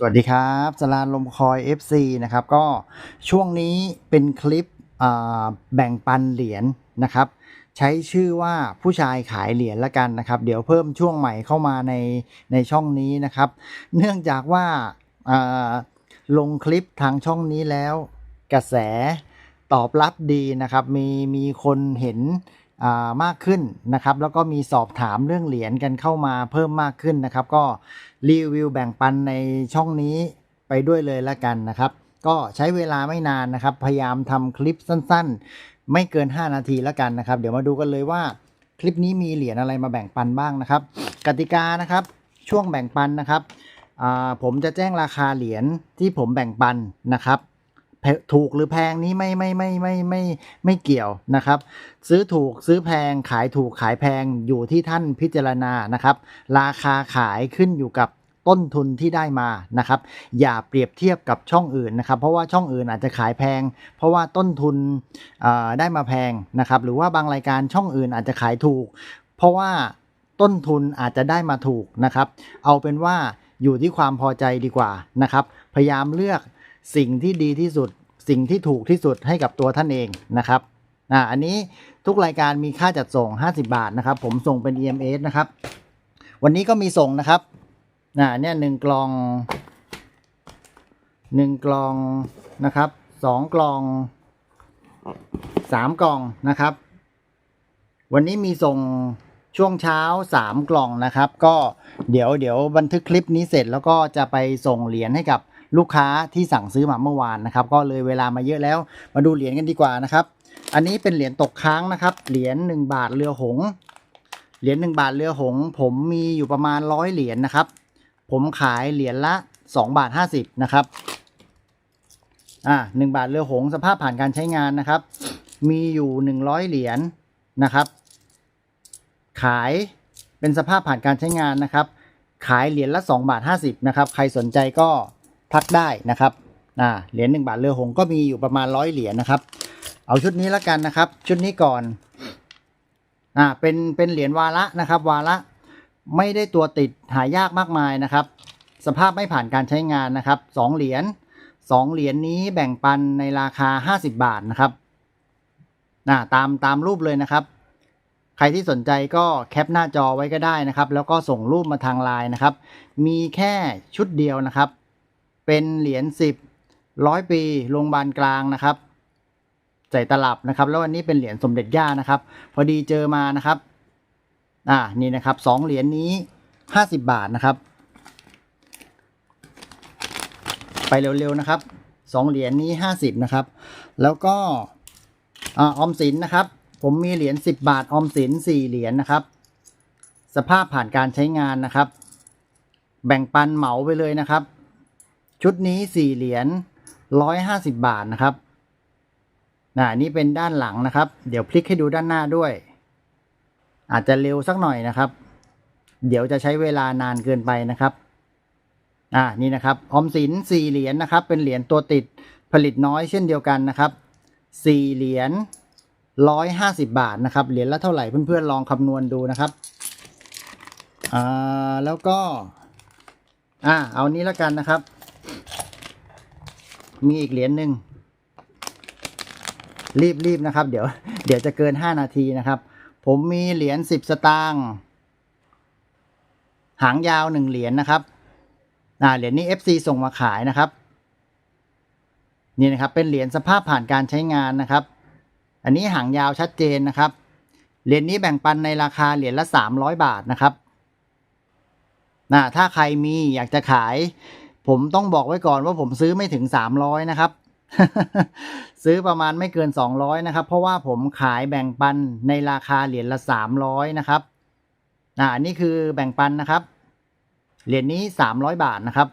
สวัสดีครับสลานลมคอย FC นะครับ ก็ช่วงนี้เป็นคลิปแบ่งปันเหรียญนะครับ ใช้ชื่อว่าผู้ชายขายเหรียญละกันนะครับ เดี๋ยวเพิ่มช่วงใหม่เข้ามาในในช่องนี้นะครับ เนื่องจากว่าาลงคลิปทางช่องนี้แล้ว กระแสตอบรับดีนะครับ มีมีคนเห็น มากขึ้นนะครับ แล้วก็มีสอบถามเรื่องเหรียญกันเข้ามาเพิ่มมากขึ้นนะครับ ก็รีวิวแบ่งปันในช่องนี้ไปด้วยเลยละกันนะครับ ก็ใช้เวลาไม่นานนะครับ พยายามทำคลิปสั้นๆ ไม่เกิน 5 นาทีละกันนะครับ เดี๋ยวมาดูกันเลยว่าคลิปนี้มีเหรียญอะไรมาแบ่งปันบ้างนะครับ กติกานะครับ ช่วงแบ่งปันนะครับผมจะแจ้งราคาเหรียญที่ผมแบ่งปันนะครับ ถูกหรือแพงนี้ไม่ไม่ไม่ไม่ไม่ไม่เกี่ยวนะครับ ซื้อถูกซื้อแพงขายถูกขายแพงอยู่ที่ท่านพิจารณานะครับ ราคาขายขึ้นอยู่กับต้นทุนที่ได้มานะครับ อย่าเปรียบเทียบกับช่องอื่นนะครับ เพราะว่าช่องอื่นอาจจะขายแพง เพราะว่าต้นทุนได้มาแพงนะครับ หรือว่าบางรายการช่องอื่นอาจจะขายถูก เพราะว่าต้นทุนอาจจะได้มาถูกนะครับ เอาเป็นว่าอยู่ที่ความพอใจดีกว่านะครับ พยายามเลือกสิ่งที่ดีที่สุด สิ่งที่ถูกที่สุดให้กับตัวท่านเองนะครับอ่าอันนี้ทุกรายการมีค่าจัดส่ง 50 บาทนะครับ ผมส่งเป็น EMS นะครับ วันนี้ก็มีส่งนะครับอ่าเนี่ยหนึ่งกล่องหนึ่งกล่องนะครับสองกล่องสามกล่องนะครับ วันนี้มีส่งช่วงเช้าสามกล่องนะครับ ก็เดี๋ยวเดี๋ยวบันทึกคลิปนี้เสร็จแล้วก็จะไปส่งเหรียญให้กับ ลูกค้าที่สั่งซื้อมาเมื่อวานนะครับ ก็เลยเวลามาเยอะแล้ว มาดูเหรียญกันดีกว่านะครับ อันนี้เป็นเหรียญตกค้างนะครับ เหรียญหนึ่งบาทเรือหง เหรียญหนึ่งบาทเรือหง ผมมีอยู่ประมาณร้อยเหรียญนะครับ ผมขายเหรียญละสองบาทห้าสิบนะครับ อ่าหนึ่งบาทเรือหง สภาพผ่านการใช้งานนะครับ มีอยู่หนึ่งร้อยเหรียญนะครับ ขายเป็นสภาพผ่านการใช้งานนะครับ ขายเหรียญละ2บาท50นะครับ ใครสนใจก็ ทักได้นะครับอ่าเหรียญ1บาทเรือหงก็มีอยู่ประมาณร้อยเหรียญนะครับ เอาชุดนี้แล้วกันนะครับ ชุดนี้ก่อนอ่าเป็นเป็นเหรียญวาระนะครับ วาระไม่ได้ตัวติดหายากมากมายนะครับ สภาพไม่ผ่านการใช้งานนะครับสองเหรียญสองเหรียญนี้แบ่งปันในราคา50บาทนะครับอ่าตามตามรูปเลยนะครับ ใครที่สนใจก็แคปหน้าจอไว้ก็ได้นะครับ แล้วก็ส่งรูปมาทางไลน์นะครับ มีแค่ชุดเดียวนะครับ เป็นเหรียญสิบร้อยปีโรงพยาบาลกลางนะครับใส่ตลับนะครับ แล้ววันนี้เป็นเหรียญสมเด็จย่านะครับ พอดีเจอมานะครับ อ่านี่นะครับสองเหรียญนี้ห้าสิบบาทนะครับ ไปเร็วๆนะครับสองเหรียญนี้ห้าสิบนะครับ แล้วก็ออมสินนะครับ ผมมีเหรียญ10บาทออมสิน4เหรียญนะครับ สภาพผ่านการใช้งานนะครับ แบ่งปันเหมาไปเลยนะครับ ชุดนี้4เหรียญ150บาทนะครับนะนี่เป็นด้านหลังนะครับ เดี๋ยวพลิกให้ดูด้านหน้าด้วย อาจจะเร็วสักหน่อยนะครับ เดี๋ยวจะใช้เวลานานเกินไปนะครับ อ่านี่นะครับออมสิน4เหรียญนะครับ เป็นเหรียญตัวติดผลิตน้อยเช่นเดียวกันนะครับ4เหรียญร้อยห้าสิบบาทนะครับ เหรียญละเท่าไหร่เพื่อนๆลองคำนวณดูนะครับ อ่าแล้วก็ อ่าเอานี้แล้วกันนะครับ มีอีกเหรียญหนึ่งรีบรีบนะครับ เดี๋ยว เดี๋ยวจะเกินห้านาทีนะครับ ผมมีเหรียญสิบสตางค์หางยาวหนึ่งเหรียญนะครับอ่าเหรียญนี้ FC ส่งมาขายนะครับ นี่นะครับ เป็นเหรียญสภาพผ่านการใช้งานนะครับ อันนี้หางยาวชัดเจนนะครับ เหรียญนี้แบ่งปันในราคาเหรียญละ300บาทนะครับนะถ้าใครมีอยากจะขาย ผมต้องบอกไว้ก่อนว่าผมซื้อไม่ถึง 300 นะครับ ซื้อประมาณไม่เกิน 200 นะครับ เพราะว่าผมขายแบ่งปันในราคาเหรียญละ 300 นะครับอ่านนี้คือแบ่งปันนะครับ เหรียญนี้ 300 บาทนะครับ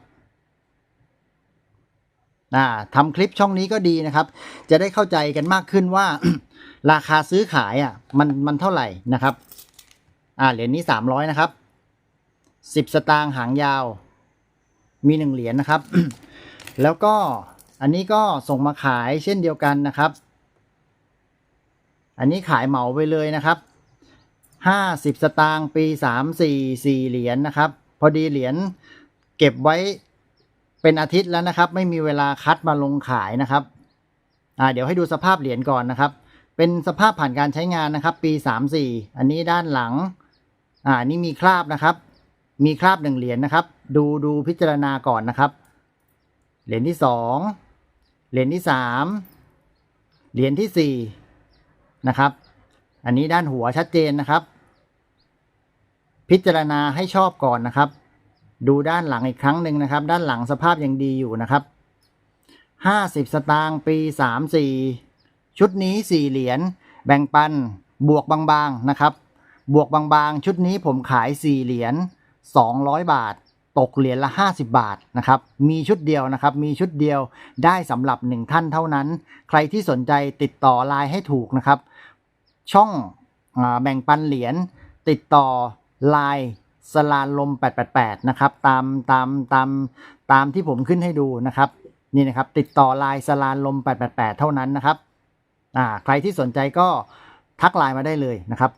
อ่าทำคลิปช่องนี้ก็ดีนะครับ จะได้เข้าใจกันมากขึ้นว่า ราคาซื้อขายอะมันมันเท่าไหร่นะครับ อ่าเหรียญนี้สามร้อยนะครับสิบสตางค์หางยาว มีหนึ่งเหรียญนะครับ แล้วก็อันนี้ก็ส่งมาขายเช่นเดียวกันนะครับ อันนี้ขายเหมาไปเลยนะครับห้าสิบสตางค์ปีสามสี่สี่เหรียญนะครับ พอดีเหรียญเก็บไว้เป็นอาทิตย์แล้วนะครับ ไม่มีเวลาคัดมาลงขายนะครับอ่าเดี๋ยวให้ดูสภาพเหรียญก่อนนะครับ เป็นสภาพผ่านการใช้งานนะครับ ปี34อันนี้ด้านหลัง อ่านี่มีคราบนะครับ มีคราบหนึ่งเหรียญนะครับ ดูดูพิจารณาก่อนนะครับ เหรียญที่สองเหรียญที่สามเหรียญที่สี่นะครับ อันนี้ด้านหัวชัดเจนนะครับ พิจารณาให้ชอบก่อนนะครับ ดูด้านหลังอีกครั้งหนึ่งนะครับ ด้านหลังสภาพยังดีอยู่นะครับห้าสิบสตางค์ปีสามสี่ชุดนี้สี่เหรียญแบ่งปันบวกบางๆนะครับ บวกบางๆ ชุดนี้ผมขายสี่เหรียญ สองร้อยบาท ตกเหรียญละ 50 บาทนะครับ มีชุดเดียวนะครับ มีชุดเดียวได้สำหรับหนึ่งท่านเท่านั้น ใครที่สนใจติดต่อไลน์ให้ถูกนะครับ ช่องอแบ่งปันเหรียญติดต่อไลน์สลานลม 888 นะครับ ตามตามตามตามที่ผมขึ้นให้ดูนะครับ นี่นะครับ ติดต่อไลน์สลานลม 888 เท่านั้นนะครับอ่าใครที่สนใจก็ทักไลน์มาได้เลยนะครับ